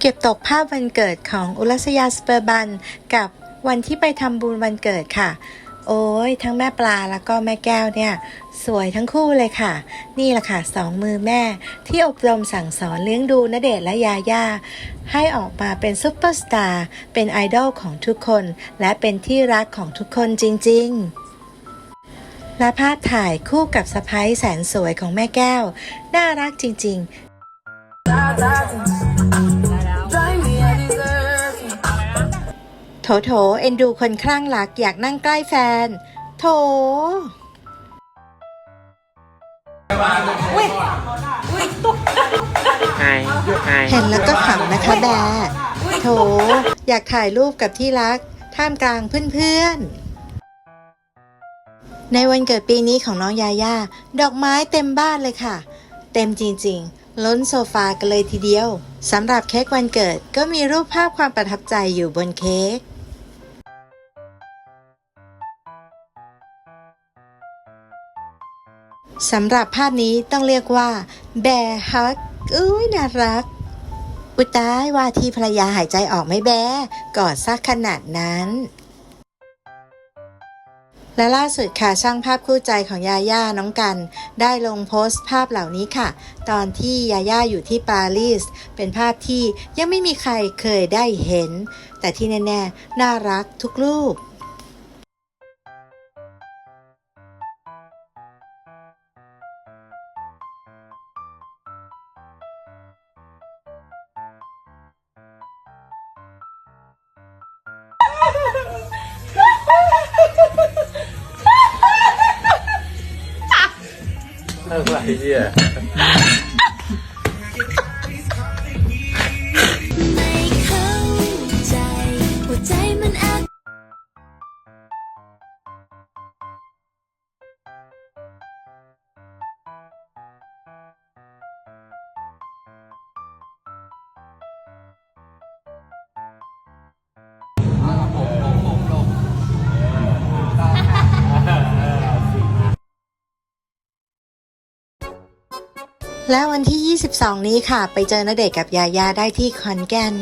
เก็บตกภาพวันเกิดของอุรัสยาสเปอร์บันกับวันที่ไปทำบุญวันเกิดค่ะ โอ้ยทั้งแม่ปลาแล้วก็แม่แก้วเนี่ย สวยทั้งคู่เลยค่ะ นี่แหละค่ะสองมือแม่ ที่อบรมสั่งสอนเลี้ยงดูณเดชและยาย่า ให้ออกมาเป็นซุปเปอร์สตาร์เป็นไอดอลของทุกคน และเป็นที่รักของทุกคนจริง ๆและภาพถ่ายคู่กับสะพ้ายแสนสวยของแม่แก้ว น่ารักจริง ๆ โถโถเอ็นดูคนคลั่งรักอยากนั่งใกล้แฟน โถไฮไฮเห็นแล้วก็ขำนะคะแบร์โถ อยากถ่ายรูปกับที่รัก ท่ามกลางเพื่อนๆ ในวันเกิดปีนี้ของน้องยาย่า ดอกไม้เต็มบ้านเลยค่ะ เต็มจริงๆ ล้นโซฟากันเลยทีเดียว สำหรับเค้กวันเกิดก็มีรูปภาพความประทับใจอยู่บนเค้ก สำหรับภาพนี้ต้องเรียกว่าแบร์ฮักอุ้ยน่ารัก อุตายว่าที่ภรรยาหายใจออกไม่แบกอดซักขนาดนั้น และล่าสุดค่ะช่างภาพคู่ใจของยาย่าน้องกัน ได้ลงโพสต์ภาพเหล่านี้ค่ะ ตอนที่ยาย่าอยู่ที่ปารีส เป็นภาพที่ยังไม่มีใครเคยได้เห็น แต่ที่แน่ๆน่ารักทุกรูป อะไและวันที่ 22 นี้ค่ะ ไปเจอณเดชน์กับยายาได้ที่คอนแก่น